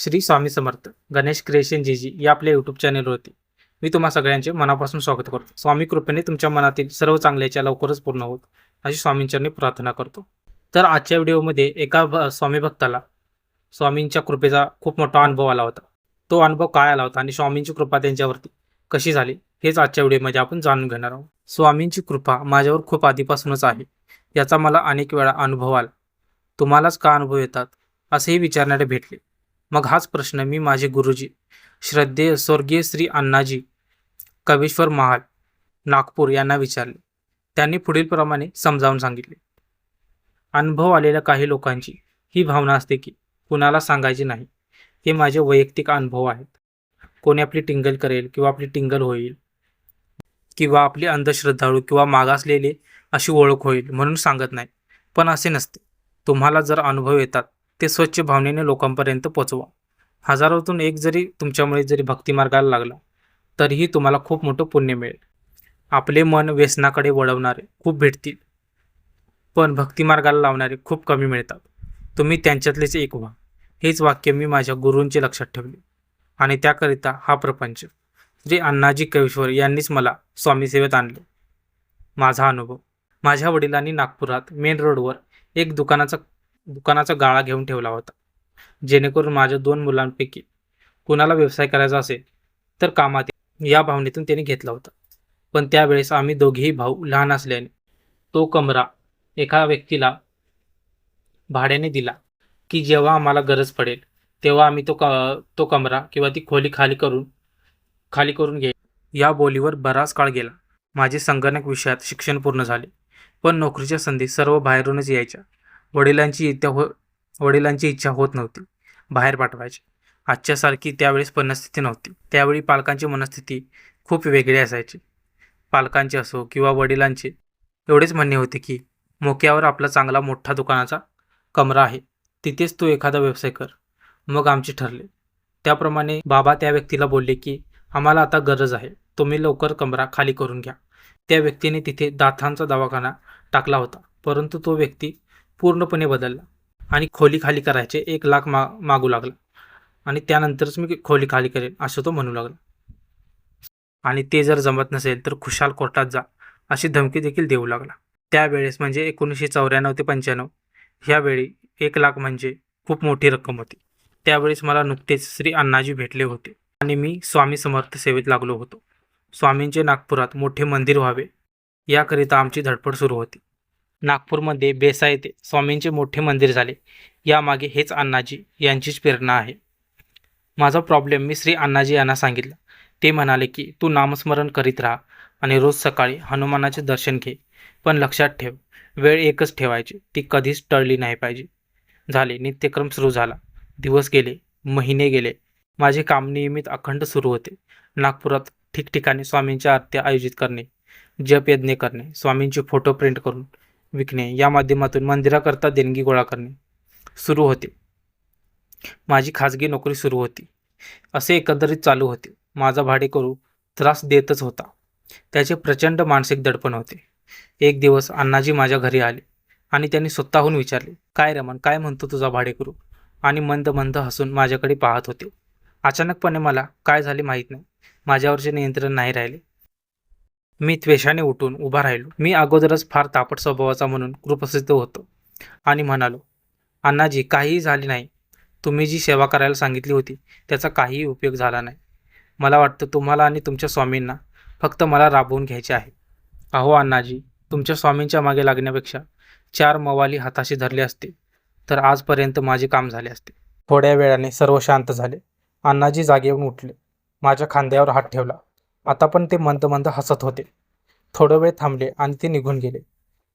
Shri Swami Samarth Ganesh creation ji ji या आपल्या YouTube चॅनलवरती मी तुम्हा सगळ्यांचे मनापासून स्वागत करतो. स्वामी कृपेने तुमच्या मनातील सर्व चांगल्याच्या लवकरच पूर्ण होत अशी स्वामींच्यांनी प्रार्थना करतो. तर आजच्या व्हिडिओमध्ये एका भ- स्वामी भक्ताला स्वामींच्या कृपेचा खूप मोठा अनुभव आला होता. तो अनुभव काय आला होता आणि स्वामींची कृपा त्यांच्यावरती कशी झाली हेच आजच्या व्हिडिओमध्ये आपण जाणून घेणार आहोत. स्वामींची कृपा माझ्यावर खूप आधीपासूनच आहे याचा मला अनेक वेळा अनुभव आला. तुम्हालाच का अनुभव येतात असेही विचारणारे भेटले. मग हाच प्रश्न मी माझे गुरुजी श्रद्धेय स्वर्गीय श्री अण्णाजी कवेश्वर महाल नागपूर यांना विचारले. त्यांनी पुढीलप्रमाणे समजावून सांगितले. अनुभव आलेल्या काही लोकांची ही भावना असते की कुणाला सांगायचे नाही. हे माझे वैयक्तिक अनुभव आहेत. कोणी आपली टिंगल करेल किंवा आपली टिंगल होईल किंवा आपली अंधश्रद्धाळू किंवा मागासलेले अशी ओळख होईल म्हणून सांगत नाही. पण असे नसते. तुम्हाला जर अनुभव येतात ते स्वच्छ भावनेने लोकांपर्यंत पोचवा. हजारोतून एक जरी तुमच्यामुळे जरी भक्तिमार्गाला लागला तरीही तुम्हाला खूप मोठं पुण्य मिळेल. आपले मन व्यसनाकडे वळवणारे खूप भेटतील. पण भक्तिमार्गाला लावणारे खूप कमी मिळतात. तुम्ही त्यांच्यातलेच एक व्हा. हेच वाक्य मी माझ्या गुरूंचे लक्षात ठेवले. आणि त्याकरिता हा प्रपंच श्री अण्णाजी कवीश्वर यांनीच मला स्वामीसेवेत आणले. माझा अनुभव. माझ्या वडिलांनी नागपुरात मेन रोडवर एक दुकानाचा दुकानाचा गाळा घेऊन ठेवला होता. जेणेकरून माझ्या दोन मुलांपैकी कुणाला व्यवसाय करायचा असेल तर कामात या भावनेतून त्याने घेतला होता. पण त्यावेळेस आम्ही दोघेही भाऊ लहान असल्याने तो कमरा एका व्यक्तीला भाड्याने दिला की जेव्हा आम्हाला गरज पडेल तेव्हा आम्ही तो क तो कमरा किंवा ती खोली खाली करून खाली करून घे या बोलीवर बराच काळ गेला. माझे संगणक विषयात शिक्षण पूर्ण झाले. पण नोकरीच्या संधी सर्व बाहेरूनच यायच्या. वडिलांची इच्छा हो वडिलांची इच्छा होत नव्हती. बाहेर पाठवायची. आजच्यासारखी त्यावेळेस परिस्थिती नव्हती. त्यावेळी पालकांची मनस्थिती खूप वेगळी असायची. पालकांचे असो किंवा वडिलांचे एवढेच म्हणणे होते की मोक्यावर आपला चांगला मोठा दुकानाचा कमरा आहे. तिथेच तू एखादा व्यवसाय कर. मग आमचे ठरले. त्याप्रमाणे बाबा त्या व्यक्तीला बोलले की आम्हाला आता गरज आहे. तुम्ही लवकर कमरा खाली करून घ्या. त्या व्यक्तीने तिथे दातांचा दवाखाना टाकला होता. परंतु तो व्यक्ती पूर्णपणे बदलला आणि खोली खाली करायचे एक लाख मा मागू लागला. आणि त्यानंतरच मी खोली खाली करेन असं तो म्हणू लागला. आणि ते जर जमत नसेल तर खुशाल कोर्टात जा अशी धमकी देखील देऊ लागला. त्यावेळेस म्हणजे एकोणीसशे चौऱ्याण्णव ते पंच्याण्णव ह्यावेळी एक लाख म्हणजे खूप मोठी रक्कम होती. त्यावेळेस मला नुकतेच श्री अण्णाजी भेटले होते आणि मी स्वामी समर्थ सेवेत लागलो होतो. स्वामींचे नागपुरात मोठे मंदिर व्हावे याकरिता आमची धडपड सुरू होती. नागपूरमध्ये बेसा येथे स्वामींचे मोठे मंदिर झाले. यामागे हेच अण्णाजी यांचीच प्रेरणा आहे. माझा प्रॉब्लेम मी श्री अण्णाजी यांना सांगितला. ते म्हणाले की तू नामस्मरण करीत राहा आणि रोज सकाळी हनुमानाचे दर्शन घे. पण लक्षात ठेव वेळ एकच ठेवायची ती कधीच टळली नाही पाहिजे. झाले नित्यक्रम सुरू झाला. दिवस गेले महिने गेले. माझे काम नियमित अखंड सुरू होते. नागपुरात ठिकठिकाणी स्वामींच्या आरत्या आयोजित करणे जपयज्ञ करणे स्वामींचे फोटो प्रिंट करून विकणे या माध्यमातून मंदिराकरता देणगी गोळा करणे सुरू होते. माझी खाजगी नोकरी सुरू होती. असे एकंदरीत चालू होते. माझा भाडेकरू त्रास देतच होता. त्याचे प्रचंड मानसिक दडपण होते. एक दिवस अण्णाजी माझ्या घरी आले आणि त्यांनी स्वतःहून विचारले काय रमण काय म्हणतो तुझा भाडेकरू? आणि मंद मंद हसून माझ्याकडे पाहत होते. अचानकपणे मला काय झाले माहीत नाही. माझ्यावरचे नियंत्रण नाही राहिले. मी त्वेषाने उठून उभा राहिलो. मी अगोदरच फार तापट स्वभावाचा म्हणून कृपसिद्ध होतो आणि म्हणालो अण्णाजी काहीही झाले नाही. तुम्ही जी सेवा करायला सांगितली होती त्याचा काहीही उपयोग झाला नाही. मला वाटतं तुम्हाला आणि तुमच्या स्वामींना फक्त मला राबवून घ्यायचे आहे. अहो अण्णाजी तुमच्या स्वामींच्या मागे लागण्यापेक्षा चार मवाली हाताशी धरले असते तर आजपर्यंत माझे काम झाले असते. थोड्या वेळाने सर्व शांत झाले. अण्णाजी जागेवरून उठले. माझ्या खांद्यावर हात ठेवला. आता पण ते मंद मंद हसत होते. थोडं वेळ थांबले आणि ते निघून गेले.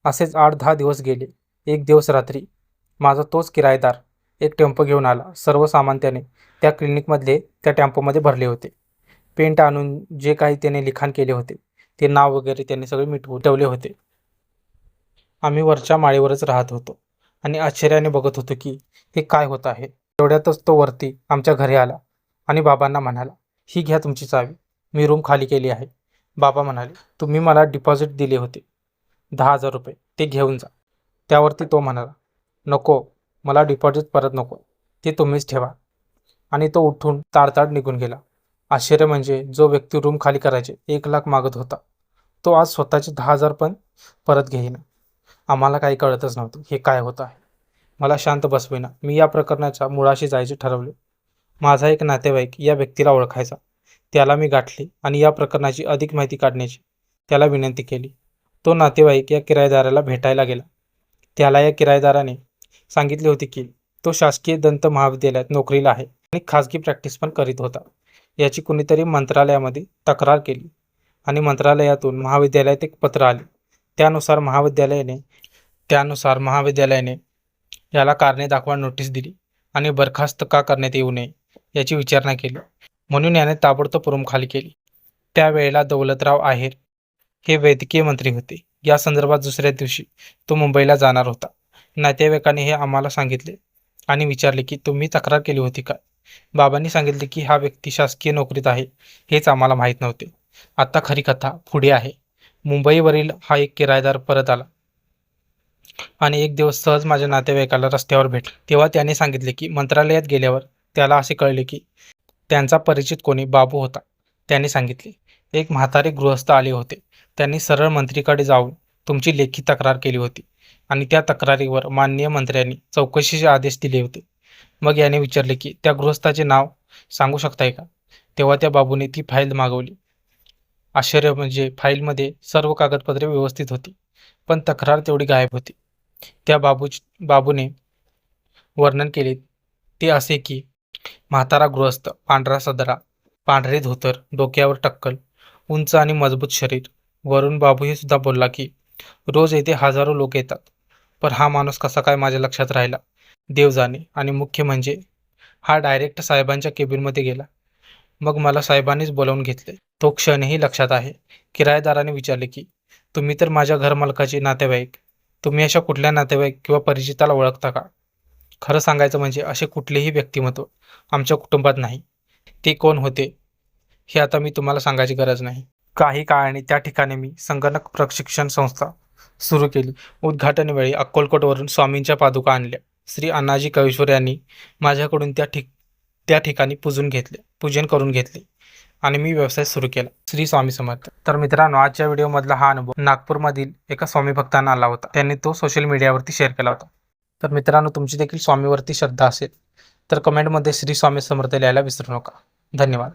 असेच आठ दहा दिवस गेले. एक दिवस रात्री. माझा तोच किरायेदार. एक टेम्पो घेऊन आला. सर्व सामान त्याने त्या क्लिनिकमधले त्या टेम्पोमध्ये भरले होते. पेंट आणून जे काही त्याने लिखाण केले होते ते नाव वगैरे त्याने सगळे मिटवू ठेवले होते. आम्ही वरच्या माळीवरच राहत होतो आणि आश्चर्याने बघत होतो की हे काय होत आहे? तेवढ्यातच तो वरती आमच्या घरी आला आणि बाबांना म्हणाला ही घ्या तुमची चावी. मी रूम खाली केली आहे. बाबा म्हणाले तुम्ही मला डिपॉझिट दिले होते. दहा हजार रुपये. ते घेऊन जा. त्यावरती तो म्हणाला नको. मला डिपॉझिट परत नको. ते तुम्हीच ठेवा. आणि तो उठून ताडताड निघून गेला. आश्चर्य म्हणजे जो व्यक्ती रूम खाली करायचे एक लाख मागत होता. तो आज स्वतःचे दहा हजार पण परत घेईना. आम्हाला काही कळतच नव्हतं. हे काय होत आहे? मला शांत बसवेना. मी या प्रकरणाच्या मुळाशी जायचे ठरवले. माझा एक नातेवाईक या व्यक्तीला ओळखायचा. त्याला मी गाठले आणि या प्रकरणाची अधिक माहिती काढण्याची त्याला विनंती केली. तो नातेवाईक या किरायदाराला भेटायला गेला. त्याला या किरायदाराने सांगितले होते की तो शासकीय दंत महाविद्यालयात नोकरीला आहे आणि खाजगी प्रॅक्टिस पण करीत होता. याची कुणीतरी मंत्रालयामध्ये तक्रार केली आणि मंत्रालयातून महाविद्यालयात एक पत्र आले. त्यानुसार महाविद्यालयाने त्यानुसार महाविद्यालयाने याला कारणे दाखवा नोटीस दिली आणि बरखास्त का करण्यात येऊ नये याची विचारणा केली. म्हणून याने ताबडतोब रूमखाली केली. त्यावेळेला दौलतराव आहेर हे वैद्यकीय मंत्री होते. या संदर्भात दुसऱ्या दिवशी तो मुंबईला जाणार होता. नातेवाईकाने हे आम्हाला सांगितले आणि विचारले की तुम्ही तक्रार केली होती का? बाबांनी सांगितले की हा व्यक्ती शासकीय नोकरीत आहे हेच आम्हाला माहीत नव्हते. आता खरी कथा पुढे आहे. मुंबईवरील हा एक किरायेदार परत आला आणि एक दिवस सहज माझ्या नातेवाईकाला रस्त्यावर भेट तेव्हा त्याने सांगितले की मंत्रालयात गेल्यावर त्याला असे कळले की त्यांचा परिचित कोणी बाबू होता. त्याने सांगितले एक म्हातारे गृहस्थ आले होते. त्यांनी सरळ मंत्रीकडे जाऊन तुमची लेखी तक्रार केली होती आणि त्या तक्रारीवर माननीय मंत्र्यांनी चौकशीचे आदेश दिले होते. मग याने विचारले की त्या गृहस्थाचे नाव सांगू शकताय का? तेव्हा त्या बाबूने ती फाईल मागवली. आश्चर्य म्हणजे फाईलमध्ये सर्व कागदपत्रे व्यवस्थित होती पण तक्रार तेवढी गायब होती. त्या बाबू बाबूने वर्णन केले. ते असे की म्हातारा गृहस्थ पांढरा सदरा पांढरे धोतर डोक्यावर टक्कल उंच आणि मजबूत शरीर. वरून बाबू हे सुद्धा बोलला की रोज येथे हजारो लोक येतात. पण हा माणूस कसा काय माझ्या लक्षात राहिला? देव जाणे. आणि मुख्य म्हणजे हा डायरेक्ट साहेबांच्या केबिनमध्ये गेला. मग मला साहेबांनीच बोलावून घेतले. तो क्षणही लक्षात आहे. किरायेदाराने विचारले की तुम्ही तर माझ्या घरमालकाचे नातेवाईक. तुम्ही अशा कुठल्या नातेवाईक किंवा परिचिताला ओळखता का? खरं सांगायचं म्हणजे असे कुठलेही व्यक्तिमत्व आमच्या कुटुंबात नाही. ते कोण होते? हे आता मी तुम्हाला सांगायची गरज नाही. काही काळाने त्या ठिकाणी मी संगणक प्रशिक्षण संस्था सुरू केली. उद्घाटनवेळी अक्कलकोटवरून स्वामींच्या पादुका आणल्या. श्री अण्णाजी कवीश्वर यांनी माझ्याकडून त्या ठिक त्या ठिकाणी पूजून घेतले पूजन करून घेतले आणि मी व्यवसाय सुरू केला. श्री स्वामी समर्थ. तर मित्रांनो आजच्या व्हिडिओमधला हा अनुभव नागपूरमधील एका स्वामी भक्तांना आला होता. त्यांनी तो सोशल मीडियावरती शेअर केला होता. तर मित्रांनो तुमची देखील स्वामीवरती श्रद्धा असेल तर कमेंटमध्ये श्री स्वामी समर्थ लिहायला विसरू नका. धन्यवाद.